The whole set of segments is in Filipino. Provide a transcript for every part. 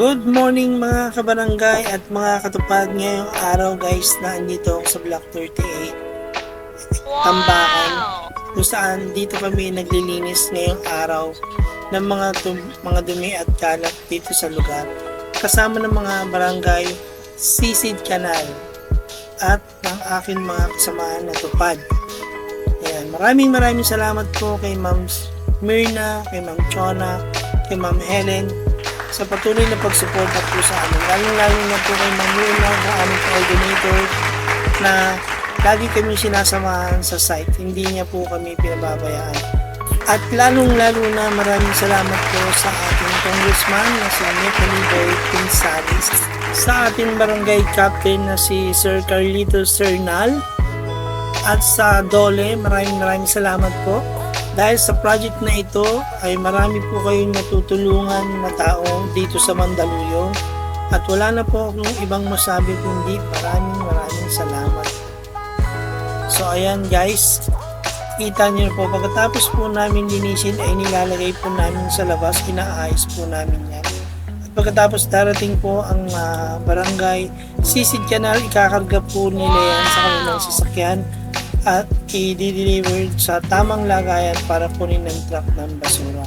Good morning mga kabarangay at mga katupad ngayong araw guys. Na andito ako sa Block 38 Tambakan kung saan dito kami naglilinis ngayong araw ng mga mga dumi at kalat dito sa lugar. Kasama ng mga barangay Sisid Canal at ng akin mga kasamahan na tupad. Ayan, maraming maraming salamat po kay Ma'am Myrna, kay Ma'am Chona, kay Ma'am Helen sa patuloy na pagsuporta po sa amin. Lalo-lalo na po kay Myrna, na aming coordinator na lagi kami sinasamahan sa site. Hindi niya po kami pinababayaan. At lalong-lalo na maraming salamat po sa ating congressman na si Anthony Boy Pinsalis, sa ating barangay captain na si Sir Carlito Cernal, at sa Dole, maraming maraming salamat po. Dahil sa project na ito ay marami po kayong natutulungan na tao dito sa Mandaluyong at wala na po akong ibang masabi kundi maraming maraming salamat. So ayan guys, kita niyo po pagkatapos po namin linisin ay nilalagay po namin sa labas, inaayos po namin yan. At pagkatapos darating po ang ah, barangay Sisid Canal, ikakarga po nila yan sa kanilang sasakyan at i-deliver sa tamang lagayan para kunin ng truck ng basura.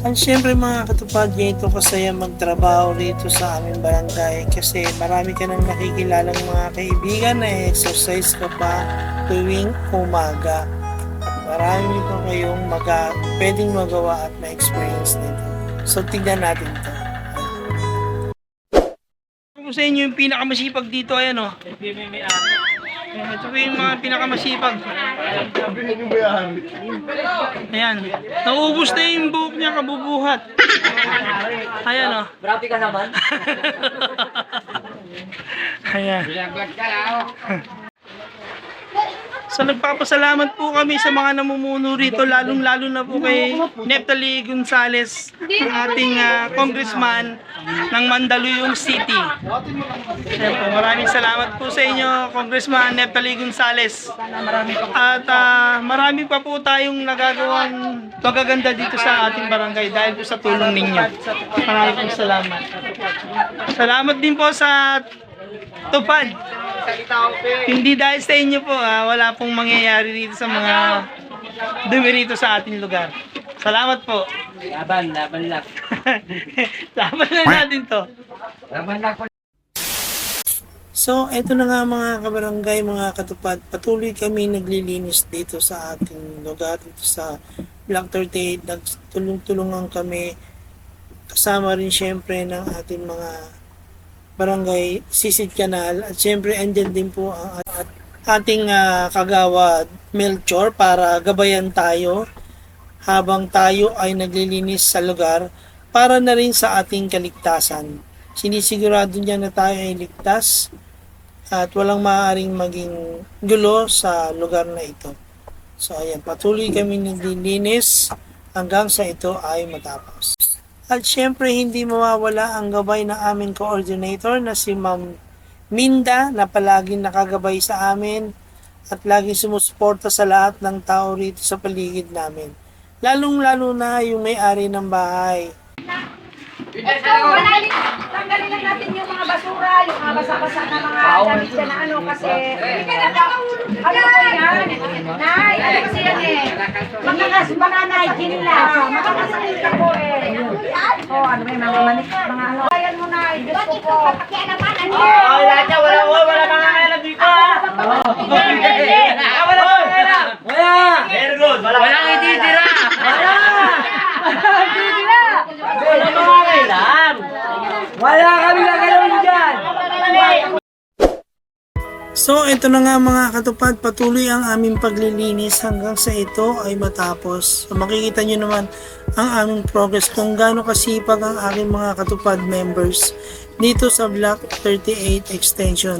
At syempre mga katupad, ito kasaya magtrabaho dito sa aming barangay kasi marami ka nang nakikilalang mga kaibigan na exercise ka pa tuwing umaga. At marami pa kayong maga, pwedeng magawa at ma-experience nito. So tignan natin to. Kung sa inyo yung pinakamasipag dito, ayan o. Ayan, ito po yung mga pinakamasipag. Ayan. Naubos na yung buhok niya kabubuhat. Ayan o. Grabe ka naman. Ayan. So nagpapasalamat po kami sa mga namumuno rito, lalong-lalo na po kay Neptali Gonzales, ang ating ah, congressman ng Mandaluyong City. Ayan po, maraming salamat po sa inyo, Congressman Neptali Gonzales. At ah, marami pa po tayong nagagawang magaganda dito sa ating barangay dahil po sa tulong ninyo. Maraming salamat. Salamat din po sa Tupad. Hindi dahil sa inyo po, ah, wala pong mangyayari dito sa mga dumi rito sa ating lugar. Salamat po. Laban, laban lang. Laban na natin to. Laban lang po. So, eto na nga mga kabarangay, mga katupad. Patuloy kami naglilinis dito sa ating lugar, dito sa Block 38. Nagtulong-tulungan kami. Kasama rin syempre ng ating mga barangay Sisid Canal. At syempre, andyan din po ang at- ating ah, kagawad Melchor para gabayan tayo habang tayo ay naglilinis sa lugar para na rin sa ating kaligtasan. Sinisigurado niya na tayo ay ligtas at walang maaaring maging gulo sa lugar na ito. So ayan, patuloy kami naglilinis hanggang sa ito ay matapos. At syempre hindi mawawala ang gabay ng aming coordinator na si Ma'am Minda na palaging nakagabay sa amin at laging sumusuporta sa lahat ng tao rito sa paligid namin. Lalong-lalo na yung may-ari ng bahay. Ito, manalin, tanggalin lang natin yung mga basura, yung mga basa-basa na mga damit na ano kasi. Ano po yan? Nay, ano kasi yan eh? Makakas, mananay, lang. Makakasakit ka ano may mga manik, mga ano. Ayan mo na, Diyos ko po. Oh, lahat niya, wala, wala, wala mga kailan dito ah. Ah, wala mga kailan. Wala. Very good. Wala. Walang ititira. Wala. Ititira. Wala mga kailan. Wala kami na gano'n dyan. So, ito na nga mga katupad, patuloy ang aming paglilinis hanggang sa ito ay matapos. So, makikita nyo naman ang aming progress kung gaano kasipag ang aking mga katupad members dito sa Block 38 Extension.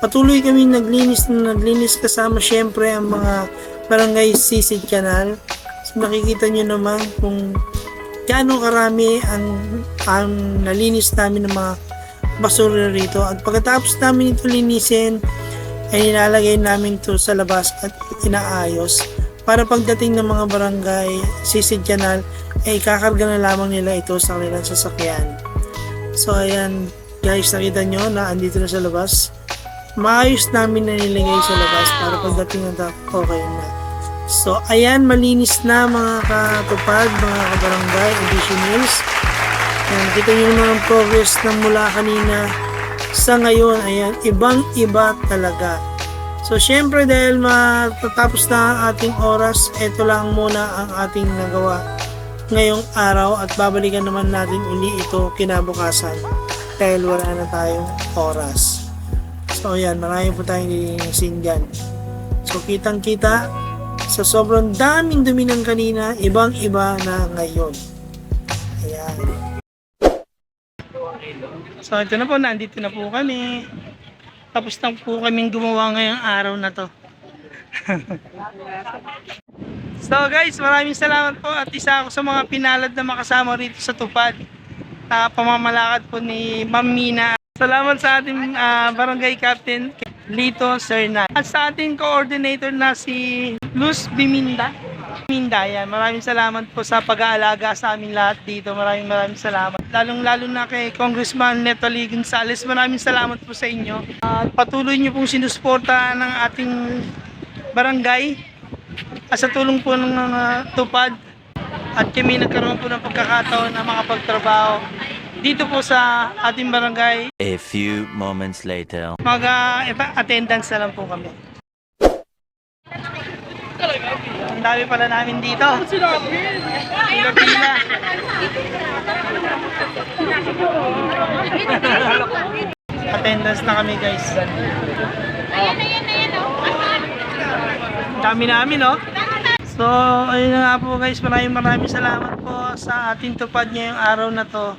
Patuloy kami naglinis na naglinis kasama syempre ang mga barangay Sisid Canal. So, makikita nyo naman kung gaano karami ang, ang nalinis namin ng mga basura rito. At pagkatapos namin ito linisin, ay nilalagay namin to sa labas at inaayos para pagdating ng mga barangay Sisid Canal ay kakarga na lamang nila ito sa kanilang sasakyan. So ayan guys, nakita nyo na andito na sa labas. Maayos namin na nilagay sa labas para pagdating ng okay na. So ayan, malinis na mga katupad, mga kabarangay, additionals. Ayan, kita nyo naman ang progress ng mula kanina sa ngayon. Ayan, ibang iba talaga. So syempre dahil matatapos na ang ating oras, ito lang muna ang ating nagawa ngayong araw at babalikan naman natin uli ito kinabukasan dahil wala na tayong oras. So yan, marami po tayong lilinisin dyan. So kitang kita sa sobrang daming dumi ng kanina, ibang iba na ngayon. Ayan. So ito na po, nandito na po kami. Tapos na po kaming gumawa ngayong araw na to. So guys, maraming salamat po at isa ako sa mga pinalad na makasama rito sa Tupad. na pamamalakad po ni Ma'am Mina. Salamat sa ating ah, barangay captain Lito Serna. At sa ating coordinator na si Luz Biminda. Biminda, yan. Maraming salamat po sa pag-aalaga sa amin lahat dito. Maraming maraming salamat. Lalong lalo na kay Congressman Neto Lee Gonzales. Maraming salamat po sa inyo. At patuloy niyo pong sinusuporta ng ating barangay at sa tulong po ng mga tupad at kami nagkaroon po ng pagkakataon na makapagtrabaho dito po sa ating barangay A few moments later. mag ah, attendance na lang po kami ang dami pala namin dito pila pila attendance na kami guys Ang dami namin no So, ayun na nga po guys, maraming maraming salamat po sa ating tupad ngayong araw na to.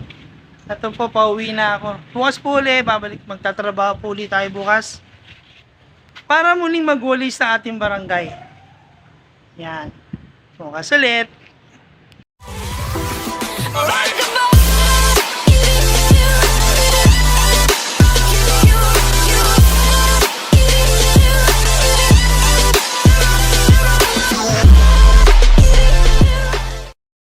Ito po, pauwi na ako. Bukas po ulit, babalik, magtatrabaho po ulit tayo bukas. Para muling magwali sa ating barangay. Yan. Bukas ulit.